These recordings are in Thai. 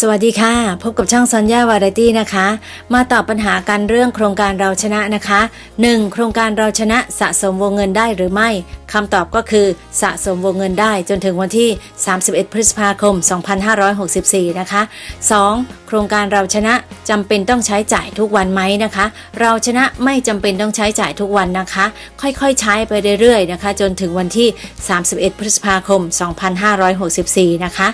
สวัสดีค่ะ พบกับช่องซอนย่าวาไรตี้นะคะ มาตอบปัญหากันเรื่องโครงการเราชนะนะคะ 1. โครงการเราชนะสะสมวงเงินได้หรือไม่ำตอบก็คือสะสมวงเงินได้จนถึงวันที่ 31 พฤษภาคม 2564 นะคะ 2. โครงการเราชนะจำเป็นต้องใช้จ่ายทุกวันไหมนะคะ เราชนะไม่จำเป็นต้องใช้จ่ายทุกวันนะคะ ค่อยๆ ใช้ไปเรื่อยๆนะคะ จนถึงวันที่ 31 พฤษภาคม 2564 นะคะ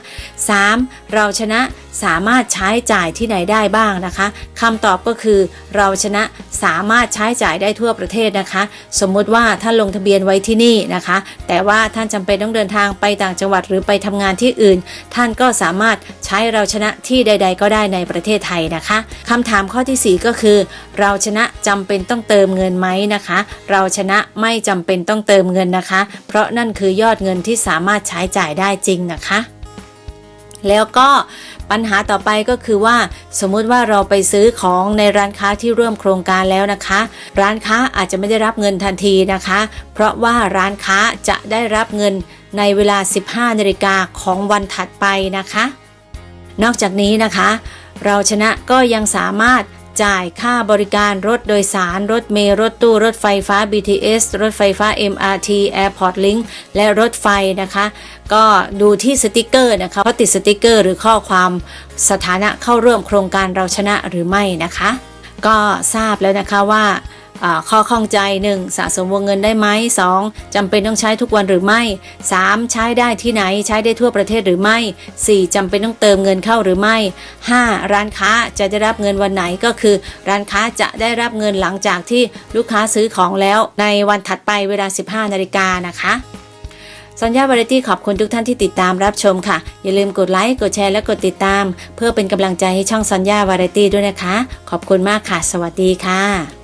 3. เราชนะสามารถใช้จ่ายที่ไหนได้บ้างนะคะคำตอบก็คือเราชนะสามารถใช้จ่ายได้ทั่วประเทศนะคะ สมมุติว่าท่าลงทะเบียนไว้ที่นี่นะคะ แต่ว่าท่านจำเป็นต้องเดินทางไปต่างจังหวัดหรือไปทำงานที่อื่น ท่านก็สามารถใช้เราชนะที่ใด ๆ ก็ได้ในประเทศไทยนะคะคำถามข้อทีสี่ 4 ก็คือ เราชนะจำเป็นต้องเติมเงินไหมนะคะ เราชนะไม่จำเป็นต้องเติมเงินนะคะ เพราะนั่นคือยอดเงินที่สามารถใช้จ่ายได้จริงนะคะ แล้วก็ปัญหาต่อไปก็คือว่า สมมุติว่าเราไปซื้อของในร้านค้าที่ร่วมโครงการแล้วนะคะ ร้านค้าอาจจะไม่ได้รับเงินทันทีนะคะ เพราะว่าร้านค้าจะได้รับเงินในเวลา 15นาฬิกาของวันถัดไปนะคะ นอกจากนี้นะคะ เราชนะก็ยังสามารถ จ่ายค่าบริการรถโดยสาร รถเมล์รถตู้ รถไฟฟ้า BTS รถไฟฟ้า MRT Airport Link และรถไฟนะคะ ก็ดูที่สติกเกอร์นะคะว่าติดสติกเกอร์หรือข้อความสถานะเข้าร่วมโครงการเราชนะหรือไม่นะคะ ก็ทราบแล้วนะคะว่าอ่า ข้อข้องใจ 1. สะสมวงเงินได้ไหม 2. จำเป็นต้องใช้ทุกวันหรือไม่ 3. ใช้ได้ที่ไหนใช้ได้ทั่วประเทศหรือไม่ 4. จำเป็นต้องเติมเงินเข้าหรือไม่ 5. ร้านค้าจะได้รับเงินวันไหนก็คือ ร้านค้าจะได้รับเงินหลังจากที่ลูกค้าซื้อของแล้วในวันถัดไปเวลา 15 นาฬิกานะคะสัญญาบริตี้ขอบคุณทุกท่านที่ติดตามรับชมค่ะ อย่าลืมกดไลค์กดแชร์และกดติดตาม เพื่อเป็นกำลังใจให้ช่องสัญญาบริตี้ด้วยนะคะ ขอบคุณมากค่ะ สวัสดีค่ะ